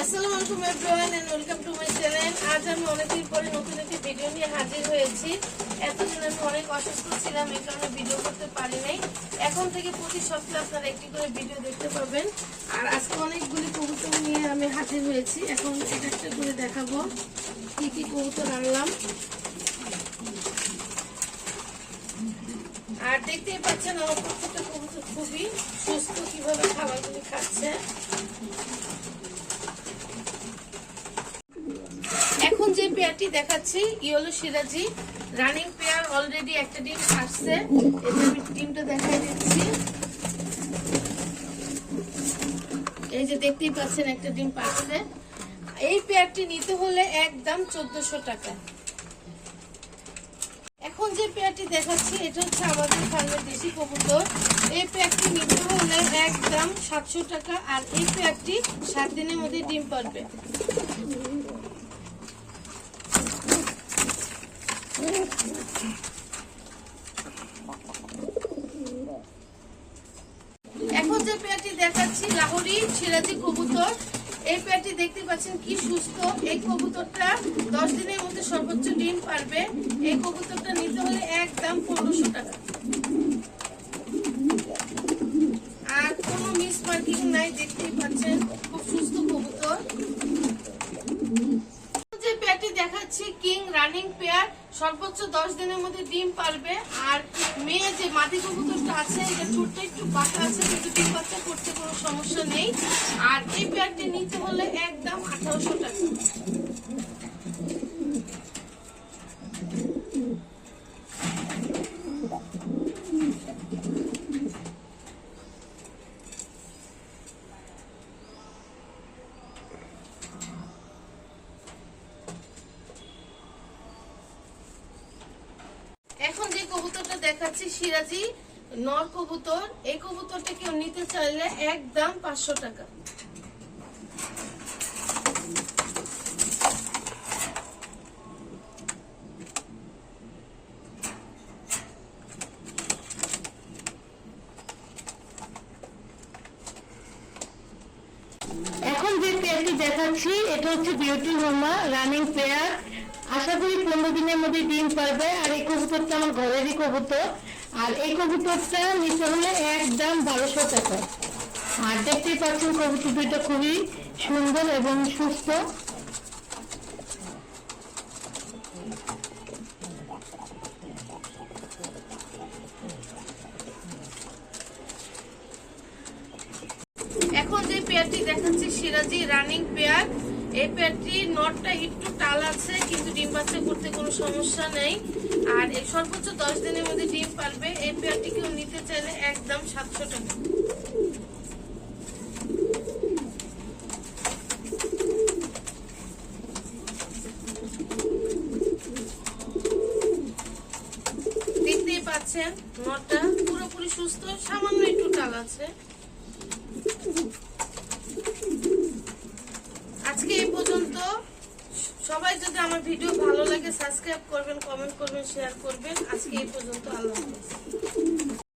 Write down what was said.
আসসালামু আলাইকুম everyone and welcome to my channel আজ আমি অনেকদিন পরে নতুন একটি ভিডিও নিয়ে হাজির হয়েছি। এতদিন আমি অনেক অসুস্থ ছিলাম, এই কারণে ভিডিও করতে পারি নাই। এখন থেকে প্রতি সপ্তাহে আপনারা একটি করে ভিডিও দেখতে পাবেন। আর আজকে অনেকগুলি কবুতর নিয়ে আমি হাজির হয়েছি। এখন এক একটা করে দেখাবো কি কি কবুতর আনলাম। আর দেখতেই পাচ্ছেন আমার প্রত্যেকটা কবুতর খুবই সুস্থ কীভাবে খাবারগুলি খাচ্ছে এখন যে দেখাচ্ছি, ইয়েলো সিরাজি। রানিং পেয়ার অলরেডি একটা ডিম আসছে এটা আমি ডিমটা দেখাই দিচ্ছি। এই যে দেখতেই পাচ্ছেন একটা ডিম পাচ্ছে। এই পেয়ারটি নিতে হলে একদম চোদ্দশো টাকা। এখন যে পেয়ারটি দেখাচ্ছি, এটা হচ্ছে আমাদের ফার্মের দেশি কবুতর। এই পেয়ারটি নিতে হলে একদম সাতশো টাকা, আর এই পেয়ারটি সাত দিনের মধ্যে ডিম পারবে এখন যে পেয়ারটি দেখাচ্ছি লাহোরি, সিরাজি কবুতর। এই পেয়ারটি দেখতে পাচ্ছেন কি সুস্থ। এই কবুতরটা দশ দিনের মধ্যে সর্বোচ্চ ডিম পারবে। এই কবুতরটা নিতে হলে একদম পনেরোশো টাকা। আর কোনো মিস মার্কিং নাই, দেখতেই পাচ্ছেন খুব সুস্থ কবুতর। যে পেয়ারটি দেখাচ্ছি, কিং রানিং পেয়ার। সর্বোচ্চ দশ দিনের মধ্যে ডিম পারবে। আর মেয়ে যে মাটি কবুতরটা আছে, এটা ছোট্ট একটু বাঁকা আছে, কিন্তু ডিম বাচ্চা করতে কোনো সমস্যা নেই। আর এই পেয়ারটি নিতে হলে একদম আঠারোশো টাকা এখন যে কবুতরটা দেখাচ্ছি, সিরাজি। নর কবুতর, এই কবুতরটা কেউ নিতে চাইলে একদম পাঁচশো টাকা। এখন যে পেয়ারটি দেখাচ্ছি, এটা হচ্ছে বিউটি হোমা রানিং পেয়ার আশা করি পনেরো দিনের মধ্যে ডিম পারবে আর এই কবুতরটা আমার ঘরেরই কবুতর। আর এই কবুতরটা নিতে হলে একদম বারোশো টাকা। আর দেখতেই পাচ্ছেন কবুতর দুইটা খুবই সুন্দর এবং সুস্থ। এখন যে পেয়ারটি দেখাচ্ছি, সিরাজি রানিং পেয়ার। এই পেয়ারটির নটটা একটু টাল আছে, কিন্তু ডিম বাচ্চা করতে কোনো সমস্যা নেই। আর এই সর্বোচ্চ দশ দিনের মধ্যে ডিম পারবে এই পেয়ারটি কেউ নিতে চাইলে একদম সাতশো টাকা। দেখতেই পাচ্ছেন, নটটা পুরোপুরি সুস্থ, সামান্য একটু টাল আছে আজকে এই পর্যন্ত সবাই যদি আমার ভিডিও ভালো লাগে সাবস্ক্রাইব করবেন কমেন্ট করবেন শেয়ার করবেন। আজকে এই পর্যন্ত, আল্লাহ